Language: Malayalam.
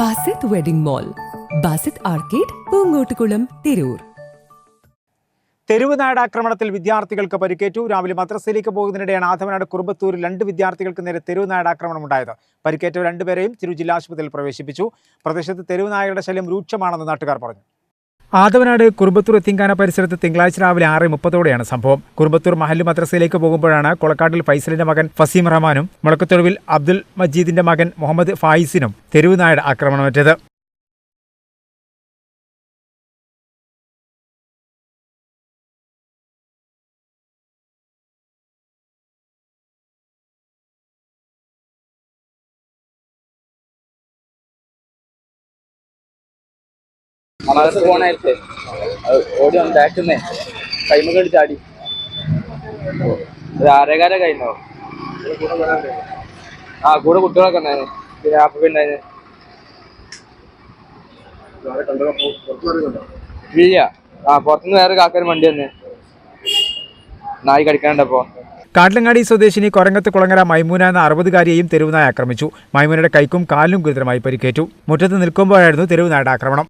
Basith wedding mall Basith arcade Poongottukulam Tirur. തെരുവുനാട് ആക്രമണത്തിൽ വിദ്യാർത്ഥികൾക്ക് പരിക്കേറ്റു. രാവിലെ മദ്രസയിലേക്ക് പോകുന്നതിനിടെയാണ് ആധവനാട് കുറുമ്പത്തൂരിൽ രണ്ട് വിദ്യാർത്ഥികൾക്ക് നേരെ തെരുവുനാട് ആക്രമണം ഉണ്ടായത് പരിക്കേറ്റ രണ്ടുപേരെയും തിരു ജില്ലാ ആശുപത്രിയിൽ പ്രവേശിപ്പിച്ചു. പ്രദേശത്ത് തെരുവുനായകളുടെ ശല്യം രൂക്ഷമാണെന്ന് നാട്ടുകാർ പറഞ്ഞു. ആദവനാട് കുറുമ്പത്തൂർ എത്തിങ്കാന പരിസരത്ത് തിങ്കളാഴ്ച രാവിലെ ആറ് മുപ്പതോടെയാണ് സംഭവം. കുറുമ്പത്തൂർ മഹല്ല് മദ്രസയിലേക്ക് പോകുമ്പോഴാണ് കൊളക്കാട്ടിൽ ഫൈസലിന്റെ മകൻ ഫസീം റഹ്മാനും മുളക്കത്തൊടുവിൽ അബ്ദുൽ മജീദിന്റെ മകൻ മുഹമ്മദ് ഫായിസിനും തെരുവ് നായയുടെ ആക്രമണമേറ്റത്. മദ്രസ പോണായിട്ട് ഓടി വന്ന് ബാക്കിന്നേ കൈമ കടി ചാടി. അത് ആരേകാര കഴിഞ്ഞോ? ആ കൂടെ കുട്ടികളൊക്കെ ഉണ്ടായിരുന്നു പിന്നെ ആപ്പ ഉണ്ടായിരുന്നു ഇല്ല. ആ പുറത്തുനിന്ന് വേറെ കാക്കാൻ വണ്ടി തന്നെ നായി കടിക്കാണ്ടപ്പോ കാട്ടിലങ്ങാടി സ്വദേശിനി കൊരങ്ങത്ത് കുളങ്ങര മൈമൂന എന്ന അറുപതുകാരിയെയും തെരുവുനായ ആക്രമിച്ചു. മൈമൂനയുടെ കൈക്കും കാലിനും ഗുരുതരമായി പരിക്കേറ്റു. മുറ്റത്ത് നിൽക്കുമ്പോഴായിരുന്നു തെരുവുനായുടെ ആക്രമണം.